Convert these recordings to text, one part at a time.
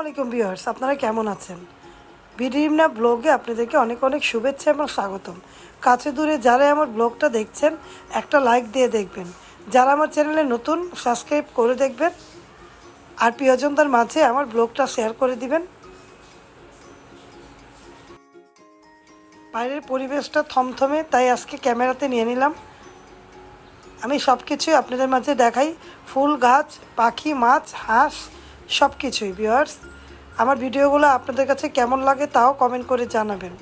আলাইকুম ভিউয়ার্স, আপনারা কেমন আছেন? বিডিমনা ব্লগে আপনাদেরকে অনেক অনেক শুভেচ্ছা এবং স্বাগতম। কাছে দূরে যারা আমার ব্লগটা দেখছেন, একটা লাইক দিয়ে দেখবেন। যারা আমার চ্যানেলে নতুন, সাবস্ক্রাইব করে দেখবেন। আর প্রিয়জনদের মাঝে আমার ব্লগটা শেয়ার করে দিবেন। বাইরের পরিবেশটা থমথমে, তাই আজকে ক্যামেরাতে নিয়ে নিলাম। আমি সব কিছুই আপনাদের মাঝে দেখাই। ফুল গাছ, পাখি, মাছ, হাঁস সব কিছুই ভিউয়ার্স আমার ভিডিওগুলো আপনাদের কাছে কেমন লাগে তাও কমেন্ট করে জানাবেন।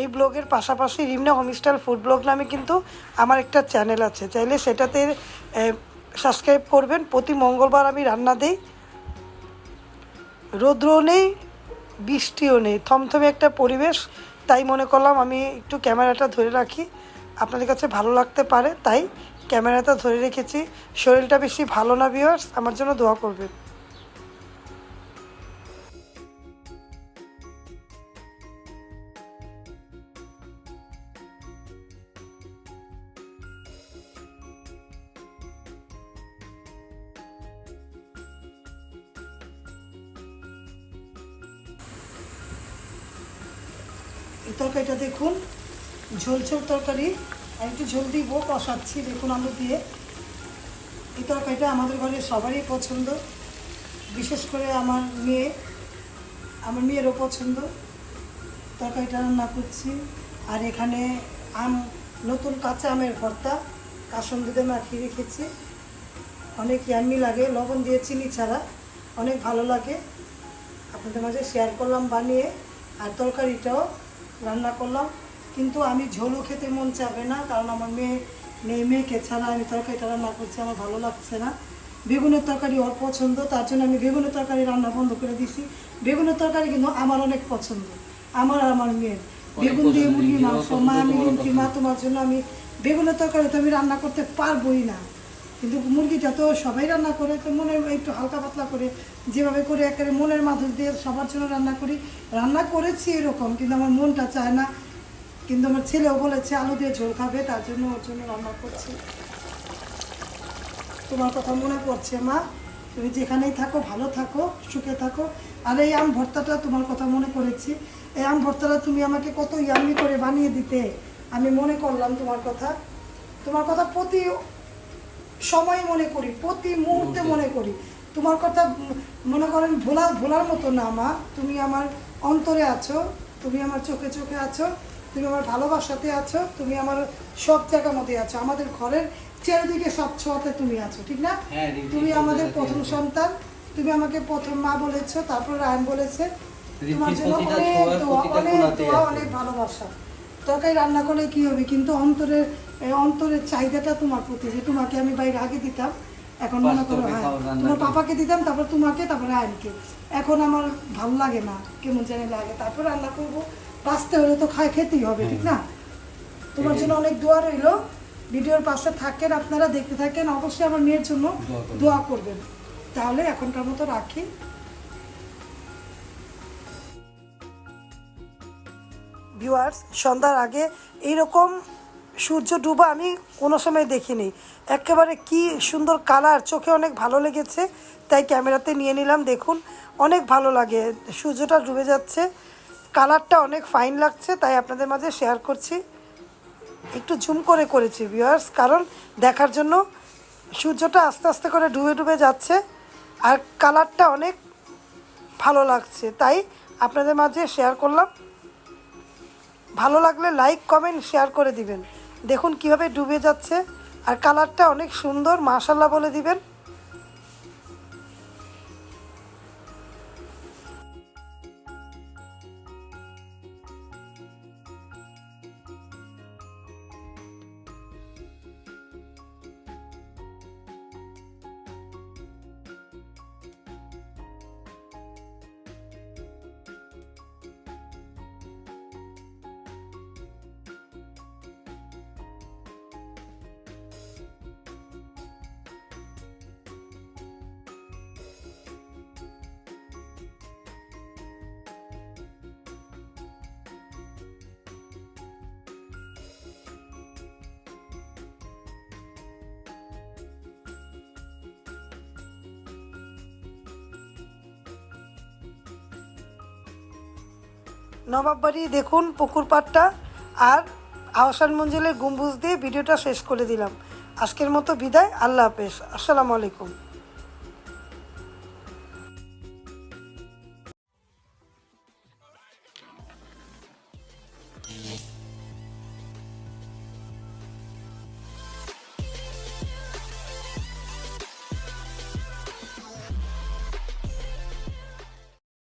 এই ব্লগের পাশাপাশি রিমনা হোমস্টাইল ফুড ব্লগ নামে কিন্তু আমার একটা চ্যানেল আছে। চাইলে সেটাতে সাবস্ক্রাইব করবেন। প্রতি মঙ্গলবার আমি রান্না দিই। রৌদ্রও নেই, বৃষ্টিও নেই, থমথমে একটা পরিবেশ। তাই মনে করলাম আমি একটু ক্যামেরাটা ধরে রাখি। আপনাদের কাছে ভালো লাগতে পারে, তাই ক্যামেরাটা ধরে রেখেছি। শরীরটা বেশি ভালো না ভিউয়ার্স আমার জন্য দোয়া করবেন। এই তরকারিটা দেখুন, ঝোল ঝোল তরকারি। একটু ঝোল দিব কষাচ্ছি দেখুন আলু দিয়ে। এই তরকারিটা আমাদের ঘরে সবারই পছন্দ। বিশেষ করে আমার মেয়ে, আমার মেয়েরও পছন্দ। তরকারিটা রান্না করছি। আর এখানে আম, নতুন কাঁচা আমের ভর্তা কাসন্দিতে মাখিয়ে রেখেছি। অনেক ইয়াম্মি লাগে, লবণ দিয়ে চিনি ছাড়া। অনেক ভালো লাগে। আপনাদের মাঝে শেয়ার করলাম, বানিয়ে। আর তরকারিটাও রান্না করলাম। কিন্তু আমি ঝোলও খেতে মন চাবে না কারণ আমার মেয়ে মেয়ে মেয়েকে ছাড়া আমি তরকারিটা রান্না করছি আমার ভালো লাগছে না। বেগুনের তরকারি ওর পছন্দ তার জন্য আমি বেগুনের তরকারি রান্না বন্ধ করে দিছি। বেগুনের তরকারি কিন্তু আমার অনেক পছন্দ আমার আর আমার মেয়ের। বেগুন দিয়ে মুরগি মাংস মা আমি মা তোমার জন্য আমি বেগুনের তরকারি তো আমি রান্না করতে পারবোই না। কিন্তু মুরগিটা তো সবাই রান্না করে তো মনে একটু হালকা পাতলা করে যেভাবে করে একেবারে মনের মাধুর দিয়ে সবার জন্য রান্না করি। রান্না করেছি এরকম কিন্তু আমার মনটা চায় না কিন্তু আমার ছেলেও বলেছে আলু দিয়ে ঝোল খাবে তার জন্য ওর জন্য রান্না করছি। তোমার কথা মনে পড়ছে মা? তুমি যেখানেই থাকো ভালো থাকো সুখে থাকো। আর এই আম ভর্তাটা তোমার কথা মনে করেছি। এই আম ভর্তাটা তুমি আমাকে কত ইয়াম্মি করে বানিয়ে দিতে। আমি মনে করলাম তোমার কথা। তোমার কথা প্রতি সময় মনে করি প্রতি মুহূর্তে। মনে করি। তোমার কথা মনে করেন ভোলা ভোলার মতো না মা। তুমি আমার অন্তরে আছো তুমি আমার চোখে চোখে আছো। তুমি আমার ভালোবাসাতে আছো তুমি আমার সব জায়গার মধ্যে আছো আমাদের ঘরের চারিদিকে সব ছোঁয়াতে তুমি আছো ঠিক না? হ্যাঁ, তুমি আমাদের প্রথম সন্তান তুমি আমাকে প্রথম মা বলেছ তারপর রায়ন বলেছে। তোমার জন্য অনেক দোয়া অনেক দোয়া অনেক ভালোবাসা। তরকারি রান্না করলে কি হবে? কিন্তু অন্তরের অন্তরের চাহিদাটা তোমার প্রতি যে তোমাকে আমি বাইরে আগে দিতাম এখন মনে করো হ্যাঁ তোমার পাপাকে দিতাম তারপর তোমাকে তারপর আয়নকে এখন আমার ভালো লাগে না কেমন জানি লাগে। তারপর রান্না করব বাঁচতে হলে তো খায় খেতেই হবে ঠিক না? তোমার জন্য অনেক দোয়া রইল। ভিডিওর পাশে থাকেন আপনারা দেখতে থাকেন। অবশ্যই আমার মেয়ের জন্য দোয়া করবেন। তাহলে এখনকার মতো রাখি। ভিউয়ার্স সন্ধ্যার আগে এইরকম সূর্য ডুবা আমি কোনো সময় দেখিনি। একেবারে কি সুন্দর কালার চোখে অনেক ভালো লেগেছে। তাই ক্যামেরাতে নিয়ে নিলাম দেখুন। অনেক ভালো লাগে সূর্যটা ডুবে যাচ্ছে। কালারটা অনেক ফাইন লাগছে, তাই আপনাদের মাঝে শেয়ার করছি। একটু জুম করে করেছি ভিউয়ার্স কারণ দেখার জন্য সূর্যটা আস্তে আস্তে করে ডুবে ডুবে যাচ্ছে, আর কালারটা অনেক ভালো লাগছে, তাই আপনাদের মাঝে শেয়ার করলাম। ভালো লাগলে লাইক কমেন্ট শেয়ার করে দিবেন। দেখুন কীভাবে ডুবে যাচ্ছে, আর কালারটা অনেক সুন্দর মাশাল্লাহ বলে দিবেন। নবাববাড়ি দেখুন পুকুর পাড়টা আর আহসান মঞ্জিলের গম্বুজ দিয়ে ভিডিওটা শেষ করে দিলাম। আজকের মতো বিদায়, আল্লাহ হাফেজ। আসসালামু আলাইকুম।